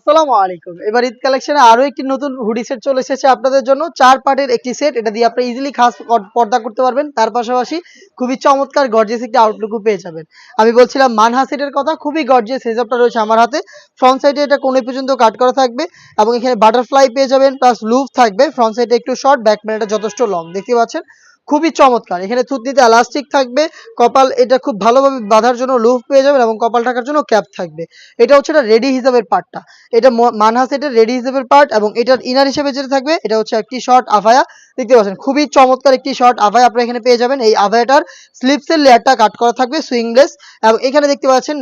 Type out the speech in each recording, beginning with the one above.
আসসালামু আলাইকুম। এবার ঈদ কালেকশনে একটি নতুন হুডি সেট চলে এসেছে আপনাদের জন্য। চার পার্টের একটি সেট, এটা দিয়ে আপনি ইজিলি খাস পর্দা করতে পারবেন। তার পাশাপাশি খুবই চমৎকার গর্জিয়াস একটি আউটলুকও পেয়ে যাবেন। আমি বলছিলাম, মানহা সেটের কথা, খুবই গর্জিয়াস হেজআপটা রয়েছে আমার হাতে। ফ্রন্ট সাইডে এটা কোণে পর্যন্ত কাট করা থাকবে এবং এখানে বাটারফ্লাই পেয়ে যাবেন প্লাস লুপ থাকবে। ফ্রন্ট সাইডে একটু শর্ট ব্যাক প্যানেলটা যথেষ্ট লং দেখতে পাচ্ছেন? খুবই চমৎকার। এখানে থুতনিতে এলাস্টিক থাকবে, কপাল এটা খুব ভালোভাবে বাঁধার জন্য লুফ পেয়ে যাবেন এবং কপাল ঢাকার জন্য ক্যাপ থাকবে। এটা হচ্ছে এটা রেডি হিসাবের পার্টটা এটা মানহাস মানহা সেটের রেডি হিসাবের পার্ট এবং এটার ইনার হিসেবে যেটা থাকবে, এটা হচ্ছে একটি শর্ট আভায়া দেখতে পাচ্ছেন, খুবই চমৎকার একটি শর্ট আভায় আপনারা এখানে পেয়ে যাবেন। এই আভায়াটার স্লিপসের লেয়ারটা কাট করা থাকবে সুইংলেস এবং এখানে দেখতে পাচ্ছেন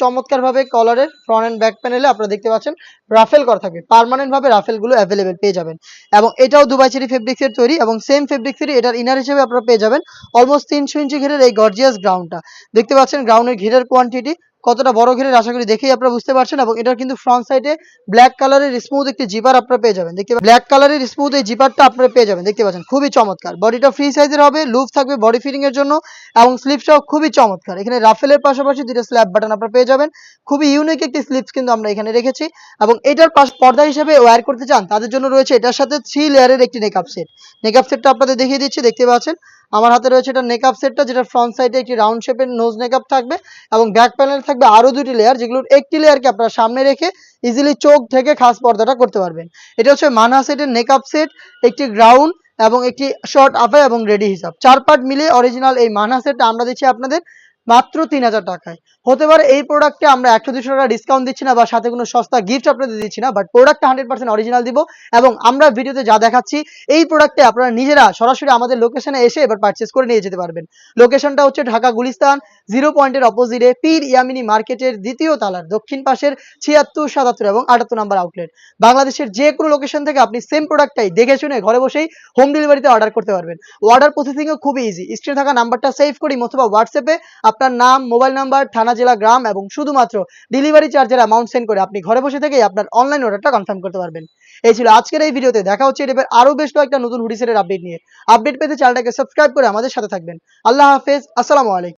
চমৎকার ভাবে কলারের ফ্রন্ট এন্ড ব্যাক প্যানেলে আপনারা দেখতে পাচ্ছেন রাফেল করা থাকবে। পার্মানেন্ট ভাবে রাফেলগুলো অ্যাভেলেবেল পেয়ে যাবেন। এবং এটাও দুবাই চেরি ফেব্রিক্সের তৈরি এবং সেম ফেব্রিক্সেরই এটার ইনার হিসেবে আপনারা পেয়ে যাবেন অলমোস্ট তিনশো ইঞ্চি ঘেরের এই গর্জিয়াস গ্রাউন্ডটা দেখতে পাচ্ছেন গ্রাউন্ডের ঘেরের কোয়ান্টিটি কতটা বড় ঘেরের আশা করি দেখেই আপনারা বুঝতে পারছেন এবং এটার কিন্তু ফ্রন্ট সাইডে ব্ল্যাক কালারের স্মুথ একটি জিপার আপনারা পেয়ে যাবেন। দেখতে ব্ল্যাক কালারের স্মুথ এই জিপারটা আপনারা পেয়ে যাবেন। দেখতে পাচ্ছেন, খুবই চমৎকার। বডিটা ফ্রি সাইজের হবে লুপ থাকবে বডি ফিটিং এর জন্য এবং স্লিপসটাও খুবই চমৎকার। এখানে রাফেলের পাশাপাশি দুটো স্ল্যাব বাটন আপনারা পেয়ে যাবেন। খুবই ইউনিক একটি স্লিপস কিন্তু আমরা এখানে রেখেছি এবং এটার পাশ পর্দা হিসেবে ওয়্যার করতে চান, তাদের জন্য রয়েছে এটার সাথে থ্রি লেয়ারের একটি নেকআপ সেট নেকআপ সেটটা আপনাদের দেখিয়ে দিচ্ছি, দেখতে পাচ্ছেন, আমার হাতে রয়েছে এটা নেকআপ সেটটা যেটা ফ্রন্ট সাইডে একটি রাউন্ড শেপের নোজ নেকআপ থাকবে এবং ব্যাক প্যানেলে থাকবে আরও দুটি লেয়ার যেগুলোর একটি লেয়ারকে আপনারা সামনে রেখে ইজিলি চোখ থেকে খাস পর্দাটা করতে পারবেন। এটা হচ্ছে মানা সেটের নেকআপ সেট একটি গ্রাউন্ড এবং একটি শর্ট আফে এবং রেডি হিসাব চার পার্ট মিলিয়ে অরিজিনাল এই মানা সেটটা আমরা দিচ্ছি আপনাদের। মাত্র তিন হাজার টাকায়। হতে পারে এই প্রোডাক্টে আমরা একশো দুশো টাকা ডিসকাউন্ট দিচ্ছি না বা সাথে কোনো সস্তা গিফট আপনাদের দিচ্ছি না বাট প্রোডাক্টটা হান্ড্রেড পার্সেন্ট অরিজিনাল দিব এবং আমরা ভিডিওতে যা দেখাচ্ছি, এই প্রোডাক্টে আপনারা নিজেরা সরাসরি আমাদের লোকেশনে এসে এবার পারচেস করে নিয়ে যেতে পারবেন। লোকেশনটা হচ্ছে ঢাকা গুলিস্তান জিরো পয়েন্টের অপোজিটে পীর ইয়ামিনী মার্কেটের দ্বিতীয় তালার, দক্ষিণ পাশের ছিয়াত্তর, সাতাত্তর এবং আটাত্তর নাম্বার আউটলেট বাংলাদেশের যে কোনো লোকেশন থেকে আপনি সেম প্রোডাক্টটাই দেখে শুনে ঘরে বসেই হোম ডেলিভারিতে অর্ডার করতে পারবেন। অর্ডার প্রসেসিংও খুবই ইজি স্ক্রিনে থাকা নাম্বারটা সেভ করি অথবা হোয়াটসঅ্যাপে আপনার নাম, মোবাইল নাম্বার, থানা, জেলা, গ্রাম এবং শুধুমাত্র ডেলিভারি চার্জের অ্যামাউন্ট সেন্ড করে আপনি ঘরে বসে থেকেই আপনার অনলাইন অর্ডারটা কনফার্ম করতে পারবেন। এই ছিল আজকের এই ভিডিওতে। দেখা হচ্ছে এটা আরও বেশ কয়েকটা নতুন হুডিসের আপডেট নিয়ে। আপডেট পেতে চ্যানেলটাকে সাবস্ক্রাইব করে আমাদের সাথে থাকবেন। আল্লাহ হাফেজ। আসসালামু আলাইকুম।